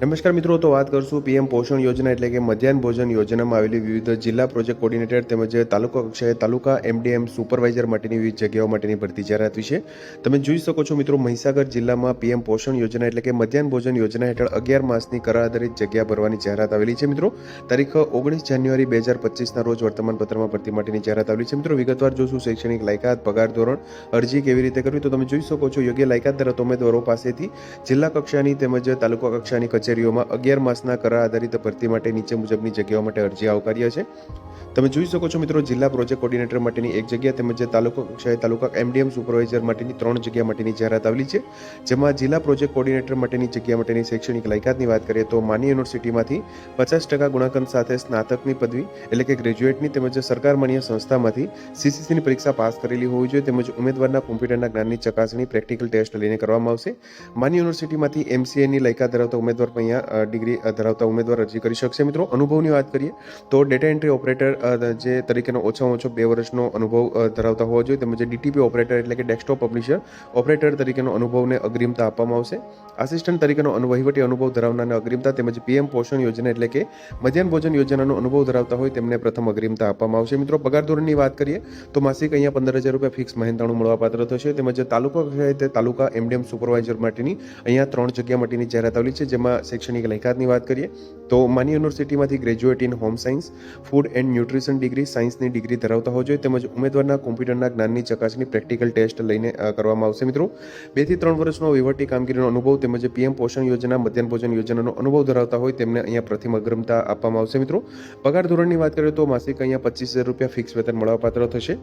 નમસ્કાર મિત્રો, તો વાત કરશું પીએમ પોષણ યોજના એટલે કે મધ્યાહન ભોજન યોજનામાં આવેલી વિવિધ જિલ્લા પ્રોજેક્ટ કોર્ડિનેટર તેમજ તાલુકા કક્ષાએ તાલુકા એમડીએમ સુપરવાઇઝર માટેની વિવિધ જગ્યાઓ માટેની ભરતી જાહેરાત વિશે તમે જોઈ શકો છો મિત્રો, મહીસાગર જિલ્લામાં પીએમ પોષણ યોજના એટલે કે મધ્યાહન ભોજન યોજના હેઠળ અગિયાર માસની કરાર આધારિત જગ્યા ભરવાની જાહેરાત આવેલી છે મિત્રો. તારીખ ઓગણીસ જાન્યુઆરી બે હજાર પચીસના રોજ વર્તમાન પત્રમાં ભરતી માટેની જાહેરાત આવેલી છે મિત્રો. વિગતવાર જોશું શૈક્ષણિક લાયકાત, પગાર ધોરણ, અરજી કેવી રીતે કરવી? તો તમે જોઈ શકો છો, યોગ્ય લાયકાત ધરાવતા ઉમેદવારો પાસેથી જિલ્લા કક્ષાની તેમજ તાલુકા કક્ષાની કચેરીઓમાં અગિયાર માસના કરાર આધારિત ભરતી માટે નીચે મુજબની જગ્યાઓ માટે અરજી આવકાર્ય છે. તમે જોઈ શકો છો મિત્રો, જિલ્લા પ્રોજેક્ટ કોર્ડિનેટર માટેની એક જગ્યા તેમજ તાલુકા કક્ષાએ તાલુકા એમડીએમ સુપરવાઇઝર માટેની ત્રણ જગ્યા માટેની જાહેરાત આવેલી છે. જેમાં જિલ્લા પ્રોજેક્ટ કોર્ડિનેટર માટેની જગ્યા માટેની શૈક્ષણિક લાયકાતની વાત કરીએ તો માની યુનિવર્સિટીમાંથી પચાસ ટકા ગુણાંકન સાથે સ્નાતકની પદવી એટલે કે ગ્રેજ્યુએટની તેમજ સરકાર માન્ય સંસ્થામાંથી સીસીસીની પરીક્ષા પાસ કરેલી હોવી જોઈએ તેમજ ઉમેદવારના કોમ્પ્યુટરના જ્ઞાનની ચકાસણી પ્રેક્ટિકલ ટેસ્ટ લઈને કરવામાં આવશે. માની યુનિવર્સિટીમાંથી એમસીએની લાયકાત ધરાવતા ઉમેદવાર અહીંયા ડિગ્રી ધરાવતા ઉમેદવાર અરજી કરી શકશે. મિત્રો, અનુભવની વાત કરીએ, તો ડેટા એન્ટ્રી ઓપરેટર જે તરીકેનો ઓછામાં ઓછો બે વર્ષનો અનુભવ ધરાવતા હોવો જોઈએ, તેમજ ડીટીપી ઓપરેટર એટલે કે ડેસ્કટોપ પબ્લિશર ઓપરેટર તરીકેનો અનુભવને અગ્રિમતા આપવામાં આવશે. આસિસ્ટન્ટ તરીકેનો વહીવટી અનુભવ ધરાવનારને અગ્રિમતા તેમજ પીએમ પોષણ યોજના એટલે કે મધ્યાહન ભોજન યોજનાનો અનુભવ ધરાવતા હોય તેમને પ્રથમ અગ્રિમતા આપવામાં આવશે. મિત્રો, પગાર ધોરણની વાત કરીએ, તો માસિક અહીંયા પંદર હજાર રૂપિયા ફિક્સ મહેનતાણું મળવાપાત્ર થશે. તેમજ તાલુકા કક્ષાએ તે તાલુકા એમડીએમ સુપરવાઇઝર માટેની અહીંયા ત્રણ જગ્યા માટેની જાહેરાત આવેલી છે, જેમાં શૈક્ષણિક લાયકાતની વાત કરીએ, તો માની યુનિવર્સિટીમાંથી graduate in home science food and nutrition degree સાયન્સની ડિગ્રી ધરાવતા હોવો જોઈએ, તેમજ ઉમેદવારના કોમ્પ્યુટરના જ્ઞાનની ચકાસણી પ્રેક્ટિકલ ટેસ્ટ લઈને કરવામાં આવશે. મિત્રો, બેથી ત્રણ વર્ષનો વહીવટી કામગીરીનો અનુભવ તેમજ પીએમ પોષણ યોજના, મધ્યાહન ભોજન યોજનાનો અનુભવ ધરાવતા હોય તેમને અહીંયા પ્રથમ અગ્રમતા આપવામાં આવશે. મિત્રો, પગાર ધોરણની વાત કરીએ તો માસિક અહીંયા પચીસ હજાર રૂપિયા ફિક્સ વેતન મળવાપાત્ર થશે.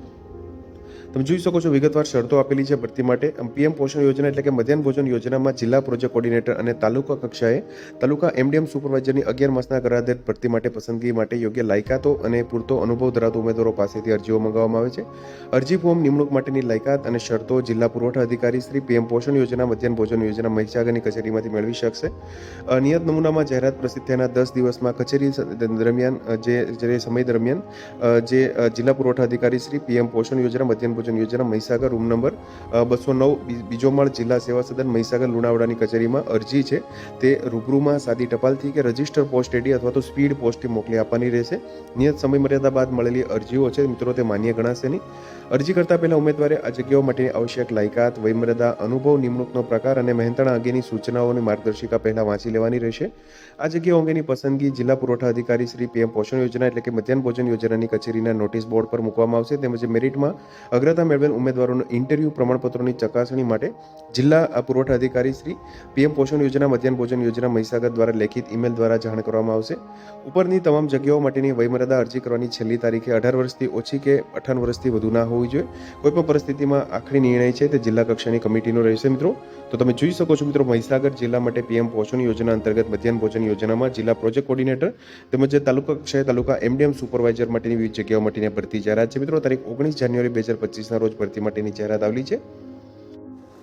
તમે જોઈ શકો છો વિગતવાર શરતો આપેલી છે ભરતી માટે. પીએમ પોષણ યોજના એટલે કે મધ્યાહન ભોજન યોજનામાં જિલ્લા પ્રોજેક્ટ કોર્ડિનેટર અને તાલુકા કક્ષાએ તાલુકા એમડીએમ સુપરવાઇઝરની અગિયાર માસના કરાર ભરતી માટે પસંદગી માટે યોગ્ય લાયકાતો અને પૂરતો અનુભવ ધરાવતા ઉમેદવારો પાસેથી અરજીઓ મંગાવવામાં આવે છે. અરજી ફોર્મ નિમણૂક માટેની લાયકાત અને શરતો જિલ્લા પુરવઠા અધિકારી શ્રી પીએમ પોષણ યોજના, મધ્યાહન ભોજન યોજના, મહિસાગરની કચેરીમાંથી મેળવી શકશે. નિયત નમૂનામાં જાહેરાત પ્રસિદ્ધ થયાના દસ દિવસમાં કચેરી દરમિયાન જે સમય દરમિયાન જે જિલ્લા પુરવઠા અધિકારી શ્રી પીએમ પોષણ યોજના, મધ્યાહન ભોજન યોજના મહીસાગર રૂમ નંબર બસો નવ બીજો માળ જિલ્લા સેવા સદન મહીસાગર લુણાવાડાની કચેરીમાં અરજી છે. તે રૂબરૂમાં સાદી ટપાલથી કે રજિસ્ટર પોસ્ટ એડી અથવા તો સ્પીડ પોસ્ટથી મોકલી આપવાની રહેશે. નિયત સમય બાદ મળેલી અરજીઓ છે, મિત્રો, તે માન્ય ગણાશે નહીં. અરજી કરતા પહેલા ઉમેદવારે આ જગ્યાઓ માટેની આવશ્યક લાયકાત, વયમર્યાદા, અનુભવ, નિમણૂકનો પ્રકાર અને મહેનતાણા અંગેની સૂચનાઓ અને માર્ગદર્શિકા પહેલા વાંચી લેવાની રહેશે. આ જગ્યાઓ અંગેની પસંદગી જિલ્લા પુરવઠા અધિકારી શ્રી પીએમ પોષણ યોજના એટલે કે મધ્યાહન ભોજન યોજનાની કચેરીના નોટિસ બોર્ડ પર મૂકવામાં આવશે. તેમજ મેરિટમાં મેળવેલ ઉમેદવારોનો ઇન્ટરવ્યૂ પ્રમાણપત્રોની ચકાસણી માટે જિલ્લા પુરવઠા અધિકારી શ્રી પીએમ પોષણ યોજના, મધ્યાહન ભોજન યોજના મહીસાગર દ્વારા લેખિત ઈમેલ દ્વારા જાણ કરવામાં આવશે. ઉપરની તમામ જગ્યાઓ માટેની વયમર્યાદા અરજી કરવાની છેલ્લી તારીખે અઢાર વર્ષથી ઓછી કે અઠાવન વર્ષથી વધુ ના હોવી જોઈએ. કોઈપણ પરિસ્થિતિમાં આખરી નિર્ણય છે તે જિલ્લા કક્ષાની કમિટીનો રહેશે મિત્રો. તો તમે જોઈ શકો છો મિત્રો મહીસાગર જિલ્લા માટે પીએમ પોષણ યોજના અંતર્ગત મધ્યાહન ભોજન યોજનામાં જિલ્લા પ્રોજેક્ટ કોર્ડિનેટર તેમજ તાલુકા કક્ષાએ તાલુકા એમડીએમ સુપરવાઇઝર માટેની વિવિધ જગ્યાઓ માટેની ભરતી જાહેરાત છે મિત્રો. તારીખ ઓગણીસ જાન્યુઆરી બે હજાર પચીસના રોજ ભરતી માટેની જાહેરાત આવેલી છે.